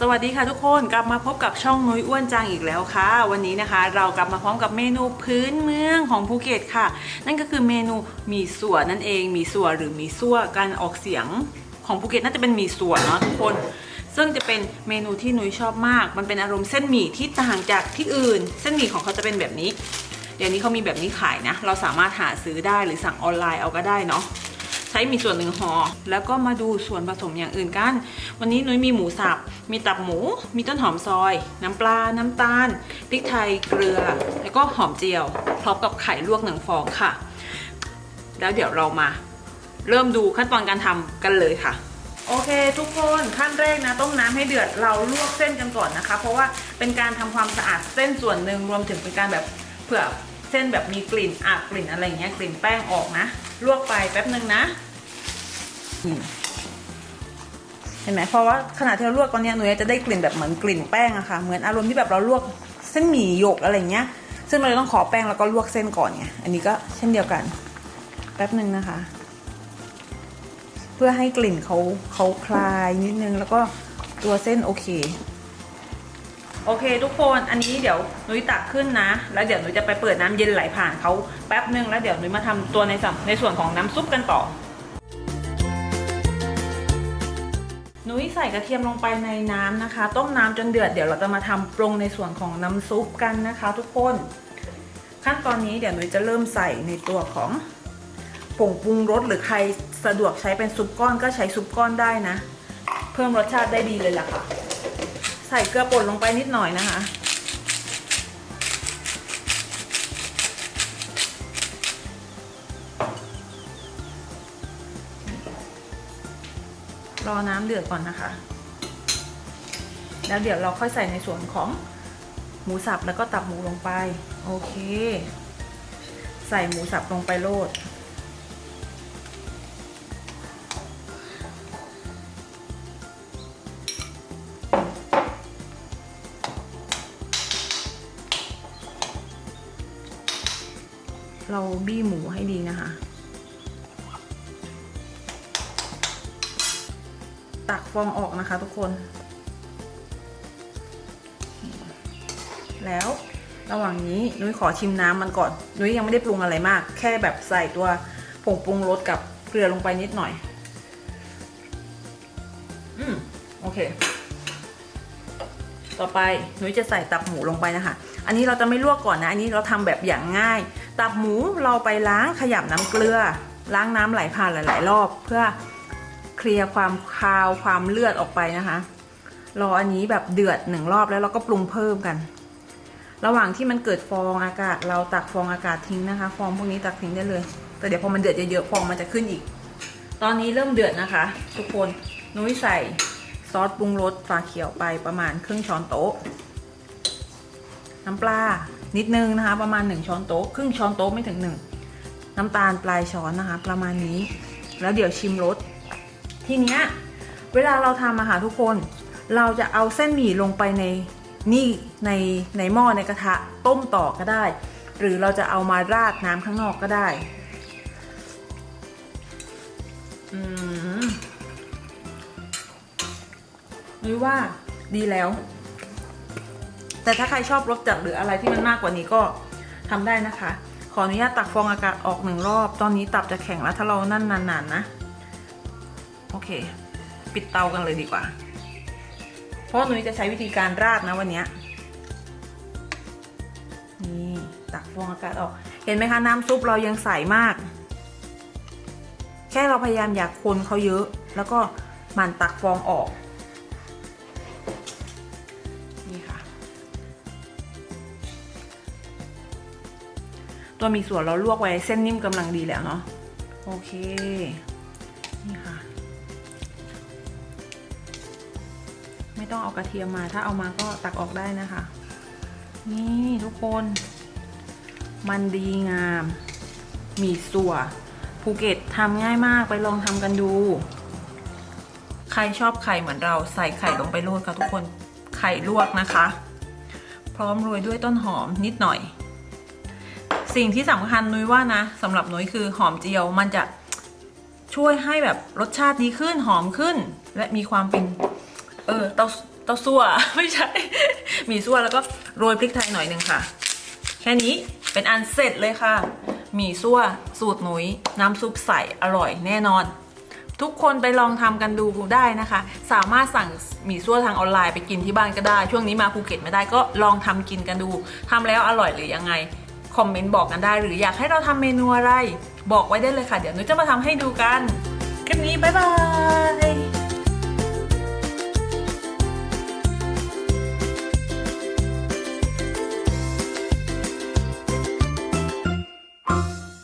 สวัสดีค่ะทุกคนกลับมาพบกับช่องนุ้ยอ้วนจังอีกแล้วค่ะ วันนี้นะคะ เรากลับมาพร้อมกับเมนูพื้นเมืองของภูเก็ตค่ะ นั่นก็คือเมนูหมี่สัวนั่นเองหมี่สัวหรือหมี่ซั่วการออกเสียงของภูเก็ตน่าจะเป็นหมี่สัวเนาะทุกคน ซึ่งจะเป็นเมนูที่นุ้ยชอบมาก มันเป็นอารมณ์เส้นหมี่ที่ต่างจากที่อื่น เส้นหมี่ของเขาจะเป็นแบบนี้ เดี๋ยวนี้เขามีแบบนี้ขายนะ เราสามารถหาซื้อได้หรือสั่งออนไลน์เอาก็ได้เนาะ ช้มีส่วนหนึ่งห่อแล้วก็มาดูส่วนผสมอย่างอื่นกัน วันนี้นุ้ยมีหมูสับ มีตับหมู มีต้นหอมซอย น้ำปลา น้ำตาล พริกไทย เกลือ แล้วก็หอมเจียว พร้อมกับไข่ลวกหนึ่งฟองค่ะ แล้วเดี๋ยวเรามา เริ่มดูขั้นตอนการทำกันเลยค่ะโอเค ทุกคนขั้นแรกนะต้มน้ำให้เดือดเราลวกเส้นกันก่อนนะคะ เพราะว่าเป็นการทำความสะอาดเส้นส่วนหนึ่งรวมถึงเป็นการแบบเผื่อเส้นแบบมีกลิ่นอับกลิ่นอะไรเงี้ยกลิ่นแป้งออกนะ ลวกไปแป๊บนึงนะ อืมเห็นไหมเพราะว่าขณะที่เราลวกตอนนี้หนูจะได้กลิ่นแบบเหมือนกลิ่นแป้งอะค่ะเหมือนอารมณ์ที่แบบเราลวกเส้นหมี่หยกอะไรเงี้ย ซึ่งเราต้องขอแป้งแล้วก็ลวกเส้นก่อนไงอันนี้ก็เช่นเดียวกัน แป๊บนึงนะคะ เพื่อให้กลิ่นเขาเขาคลายนิดนึงแล้วก็ตัวเส้นโอเคโอเคทุกคนอันนี้เดี๋ยวนุ้ยตักขึ้นนะ แล้วเดี๋ยวนุ้ยจะไปเปิดน้ำเย็นไหลผ่านเขาแป๊บนึงแล้วเดี๋ยวนุ้ยมาทำตัวในส่วนในส่วนของน้ำซุปกันต่อ นุ้ยใส่กระเทียมลงไปในน้ำนะคะ ต้มน้ำจนเดือดเดี๋ยวเราจะมาทำปรุงในส่วนของน้ำซุปกันนะคะ ทุกคน ขั้นตอนนี้เดี๋ยวนุ้ยจะเริ่มใส่ในตัวของผงปรุงรสหรือใครสะดวกใช้เป็นซุปก้อนก็ใช้ซุปก้อนได้นะ เพิ่มรสชาติได้ดีเลยล่ะค่ะ ใส่เกลือป่นลงไปนิดหน่อยนะคะ รอน้ำเดือดก่อนนะคะ แล้วเดี๋ยวเราค่อยใส่ในส่วนของหมูสับแล้วก็ตับหมูลงไป โอเค ใส่หมูสับลงไปโลดเราบี้หมูให้ดีนะคะ ตักฟองออกนะคะทุกคน แล้วระหว่างนี้นุ้ยขอชิมน้ำมันก่อน นุ้ยยังไม่ได้ปรุงอะไรมาก แค่แบบใส่ตัวผงปรุงรสกับเกลือลงไปนิดหน่อย อืมโอเค ต่อไปนุ้ยจะใส่ตับหมูลงไปนะคะ อันนี้เราจะไม่ลวกก่อนนะ อันนี้เราทำแบบอย่างง่าย ตับหมูเราไปล้างขยำน้ำเกลือ ล้างน้ำไหลผ่านหลาย ๆ รอบเพื่อ เคลียร์ความคาวความเลือดออกไปนะคะ รออันนี้แบบเดือดหนึ่งรอบแล้วเราก็ปรุงเพิ่มกัน ระหว่างที่มันเกิดฟองอากาศ เราตักฟองอากาศทิ้งนะคะ ฟองพวกนี้ตักทิ้งได้เลย แต่เดี๋ยวพอมันเดือดเยอะๆฟองมันจะขึ้นอีก ตอนนี้เริ่มเดือดนะคะ ทุกคนนุ้ยใส่ซอสปรุงรสฝาเขียวไปประมาณครึ่งช้อนโต๊ะ น้ำปลานิดนึงนะคะ ประมาณ 1 ช้อนโต๊ะครึ่งช้อนโต๊ะไม่ถึง 1 น้ำตาลปลายช้อนนะคะ ประมาณนี้ แล้วเดี๋ยวชิมรส ทีเนี้ยเวลาเราทำอาหารทุกคน เราจะเอาเส้นหมี่ลงไปในนี่ในในหม้อในกระทะต้มต่อก็ได้ หรือเราจะเอามาราดน้ำข้างนอกก็ได้อืมนุ้ยว่าดีแล้ว แต่ถ้าใครชอบรสจัดหรืออะไรที่มันมากกว่านี้ก็ทำได้นะคะ ขออนุญาตตักฟองอากาศออกหนึ่งรอบ ตอนนี้ตับจะแข็งแล้วถ้าเรานั่นนานๆนะ โอเค ปิดเตากันเลยดีกว่า เพราะหนุ้ยจะใช้วิธีการราดนะวันนี้นี่ตักฟองอากาศออก เห็นไหมคะน้ำซุปเรายังใสมาก แค่เราพยายามอยากคนเขาเยอะ แล้วก็หมั่นตักฟองออกนี่ค่ะตัวมีส่วนเราลวกไว้เส้นนิ่มกำลังดีแล้วเนาะโอเค นี่ค่ะ ไม่ต้องเอากระเทียมมา ถ้าเอามาก็ตักออกได้นะคะ นี่ทุกคน มันดีงาม มีสัวภูเก็ตทำง่ายมากไปลองทำกันดู ใครชอบไข่เหมือนเราใส่ไข่ลงไปโรยค่ะทุกคน ไข่ลวกนะคะ พร้อมโรยด้วยต้นหอมนิดหน่อย สิ่งที่สำคัญนุ้ยว่านะสำหรับนุ้ยคือหอมเจียวมันจะช่วยให้แบบรสชาติดีขึ้นหอมขึ้น และมีความเป็น เออเต้าเต้าซั่วไม่ใช่หมี่ซั่วแล้วก็โรยพริกไทยหน่อยหนึ่งค่ะ แค่นี้เป็นอันเสร็จเลยค่ะหมี่ซั่วสูตรหนุยน้ำซุปใสอร่อยแน่นอน ทุกคนไปลองทำกันดูได้นะคะ สามารถสั่งหมี่ซั่วทางออนไลน์ไปกินที่บ้านก็ได้ ช่วงนี้มาภูเก็ตไม่ได้ก็ลองทำกินกันดูทำแล้วอร่อยหรือยังไงคอมเมนต์บอกกันได้ หรืออยากให้เราทำเมนูอะไร บอกไว้ได้เลยค่ะ เดี๋ยวนุ้ยจะมาทำให้ดูกัน คลิปนี้บ๊ายบาย